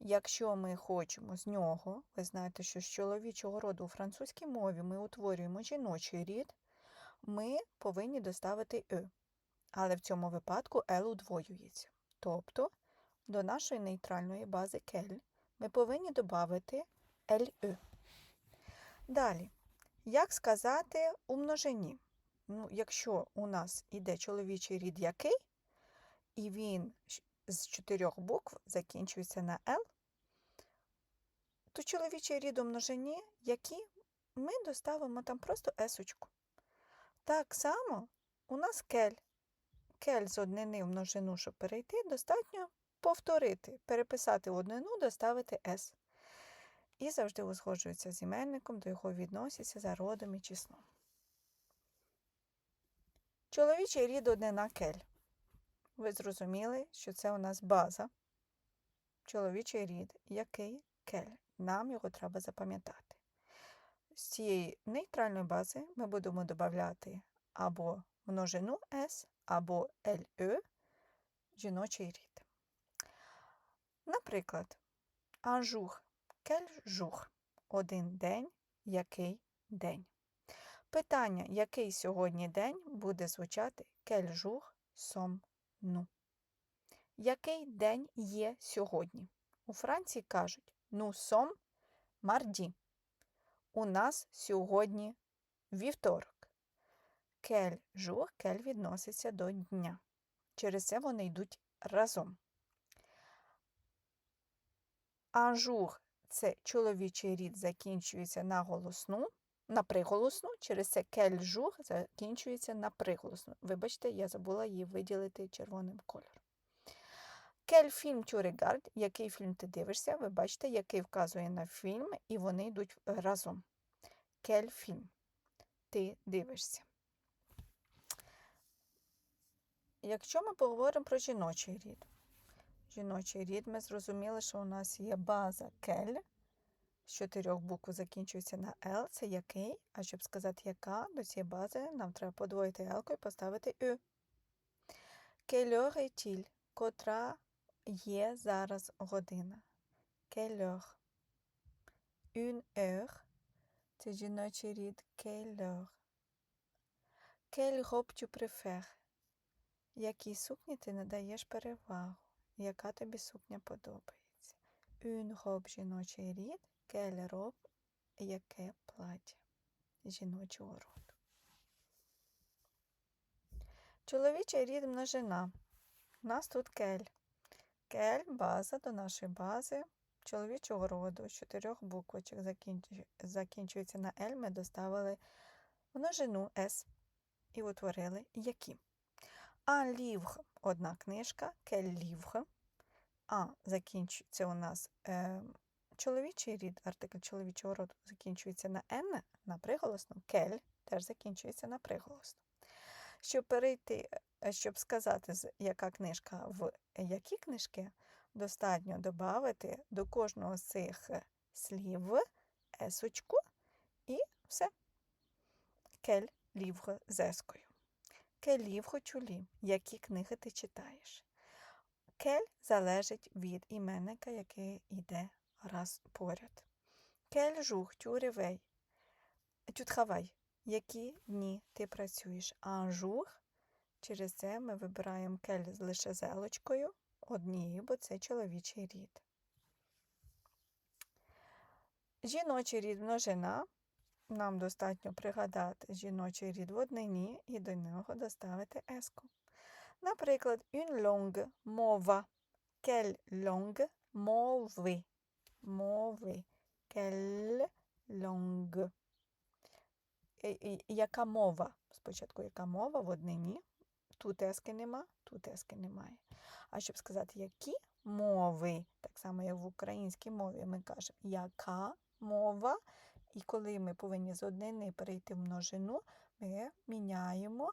Якщо ми хочемо з нього, ви знаєте, що з чоловічого роду у французькій мові ми утворюємо жіночий рід, ми повинні доставити «ю». Але в цьому випадку «л» удвоюється. Тобто до нашої нейтральної бази кель ми повинні додати «лю». Далі, як сказати у множині? Ну, якщо у нас іде чоловічий рід який, і він з чотирьох букв закінчується на Л, то чоловічий рід у множині, які ми доставимо там просто есочку. Так само у нас кель. Кель з однини в множину, щоб перейти, достатньо повторити, переписати однину, доставити с. І завжди узгоджується з іменником, до його відносяться за родом і числом. Чоловічий рід однина кель. Ви зрозуміли, що це у нас база. Чоловічий рід, який кель. Нам його треба запам'ятати. З цієї нейтральної бази ми будемо додати або множину S, або LE, жіночий рід. Наприклад, quel jour? Один день, який день. Питання, який сьогодні день, буде звучати quel jour nous? Який день є сьогодні? У Франції кажуть nous sommes mardi. У нас сьогодні вівторок. Quel jour, quel відноситься до дня. Через це вони йдуть разом. Jour – це чоловічий рід закінчується на голосну, на приголосну, через це jour закінчується на приголосну. Вибачте, я забула її виділити червоним кольором. Film tu regardes? Який фільм ти дивишся? Ви бачите, який вказує на фільм, і вони йдуть разом. Quel film ти дивишся? Якщо ми поговоримо про жіночий рід, жіночий рід, ми зрозуміли, що у нас є база кель, з чотирьох букв закінчується на Л, це який, а щоб сказати яка, до цієї бази нам треба подвоїти Л і поставити Ю. Quelle est-il? Котра є зараз година? Heure? Une heure. Це жіночий рід heure. Quelle robe tu? Якій сукні ти надаєш перевагу? Яка тобі сукня подобається? Une robe – жіночий рід, robe – яке плаття жіночого роду. Чоловічий рід множина. У нас тут кель. Кель – база до нашої бази чоловічого роду. З чотирьох буквочок закінчується на L. Ми доставили множину S і утворили які. Un livre – одна книжка, quel livre. А закінчується у нас е, чоловічий рід, артикль чоловічого роду закінчується на N, на приголосну, quel теж закінчується на приголосну. Щоб перейти, е, щоб сказати, яка книжка в які книжки, достатньо додати до кожного з цих е, слів есочку і все. Кель лівго з ескою. Келів хочулі, які книги ти читаєш. Кель залежить від іменника, який йде раз поряд. Кель жух тюревей. Тютхавай. Які дні ти працюєш? А жух. Через це ми вибираємо кель з лише зелочкою однією, бо це чоловічий рід. Жіночий рід множина. Нам достатньо пригадати жіночий рід в однині і до нього доставити еску. Наприклад, une langue – мова. Quelle langue – мови. Мови. Quelle langue. Яка мова? Спочатку яка мова в однині. Тут ески нема, тут ески немає. А щоб сказати, які мови, так само, як в українській мові, ми кажемо, яка мова, і коли ми повинні з однини перейти в множину, ми міняємо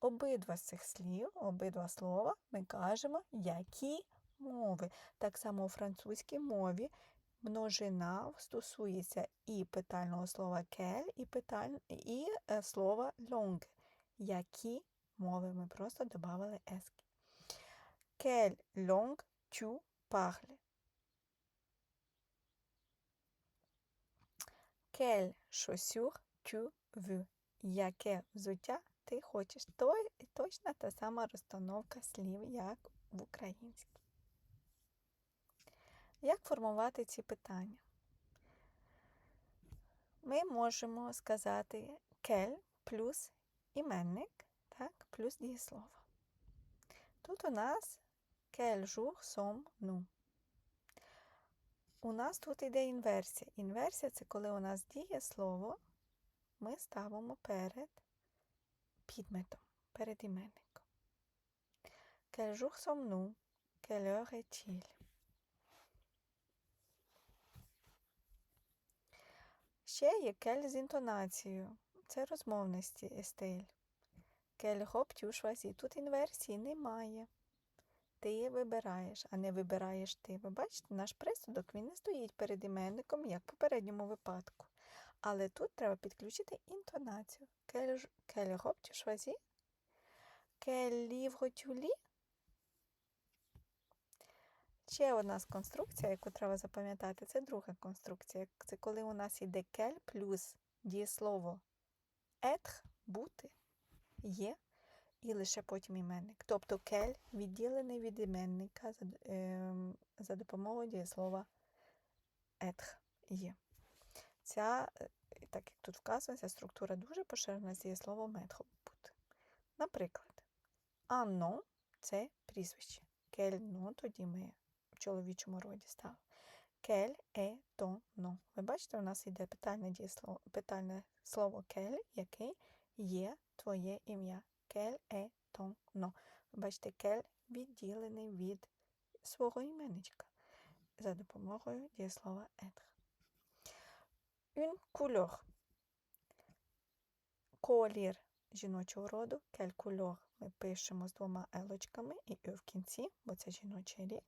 обидва з цих слів, обидва слова, ми кажемо, які мови. Так само у французькій мові множина стосується і питального слова кель, і, питаль... і е, слова лонг. Які мови ми просто додали ески. Quelle langue tu parles? Quelle chaussure tu veux? Яке взуття ти хочеш? То точно та сама розстановка слів, як в українській. Як формувати ці питання? Ми можемо сказати кель плюс іменник, так, плюс дієслово. Тут у нас Quel jour sommes-nous? У нас тут іде інверсія. Інверсія це коли у нас діє слово, ми ставимо перед підметом, перед іменником. Quel jour sommes-nous? Quelle heure est-il? Ще є кель з інтонацією. Це розмовний стиль. Robe tu choisis? Тут інверсії немає. Ти вибираєш, а не вибираєш ти. Ви бачите, наш присудок він не стоїть перед іменником, як в попередньому випадку. Але тут треба підключити інтонацію. Tu choisis? Quel livre tu lis? Ще одна з конструкцій, яку треба запам'ятати, це друга конструкція. Це коли у нас йде кель плюс дієслово être – бути, є, і лише потім іменник. Тобто кель відділений від іменника за, е, за допомогою дієслова être – є. Ця, так як тут вказується, структура дуже поширена з дієсловом être – бути. Наприклад, «un це прізвище. Кель но тоді ми чоловічому роді ставимо. Кель е то но. Ви бачите, у нас йде питальне дієслово, питальне слово кель, яке є твоє ім'я. Кель е то но. Ви бачите, кель відділений від свого іменничка за допомогою дієслова être. Une couleur. Колір жіночого роду. Кель couleur ми пишемо з двома елочками і в кінці, бо це жіночий рід.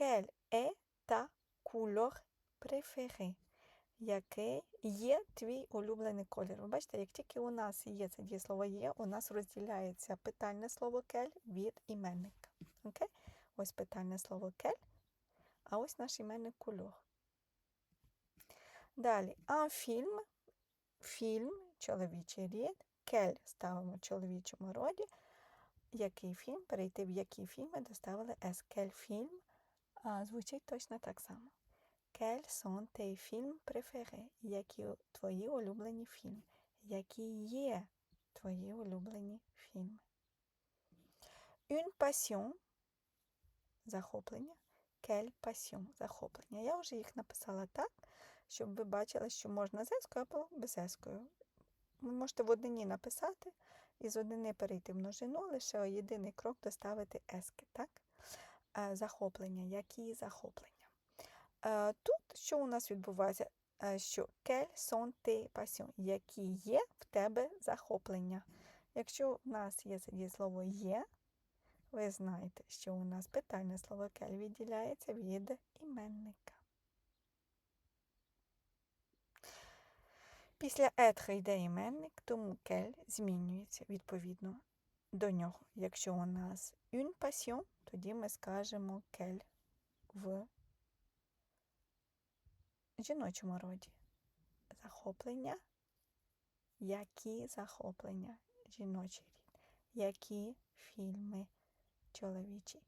Кель е та couleur préférée? Який є твій улюблений колір? Ви бачите, як тільки у нас є це дієслово є, у нас розділяється питальне слово кель від іменника. Окей? Ось питальне слово кель, а ось наш іменник кульор. Далі, а фільм, фільм, чоловічий рід, кель ставимо в чоловічому роді. Який фільм? Перейти в який фільм ми доставили с. Кель фільм а, звучить точно так само. Quels sont tes films préférés? Які твої улюблені фільми? Які є твої улюблені фільми? Une passion захоплення. Quelle passion захоплення. Я вже їх написала так, щоб ви бачили, що можна з ескою або без ескою. Ви можете в однині написати і з однини перейти в множину, лише єдиний крок доставити ески. так? Захоплення. Які захоплення? Тут що у нас відбувається? Що quelles sont tes passions? Які є в тебе захоплення? Якщо у нас є слово є, ви знаєте, що у нас питальне слово кель відділяється від іменника. Після етха йде іменник, тому кель змінюється відповідно до нього. Якщо у нас une passion, тоді ми скажемо кель в жіночому роді. Захоплення. Які захоплення жіночі рід? Які фільми чоловічий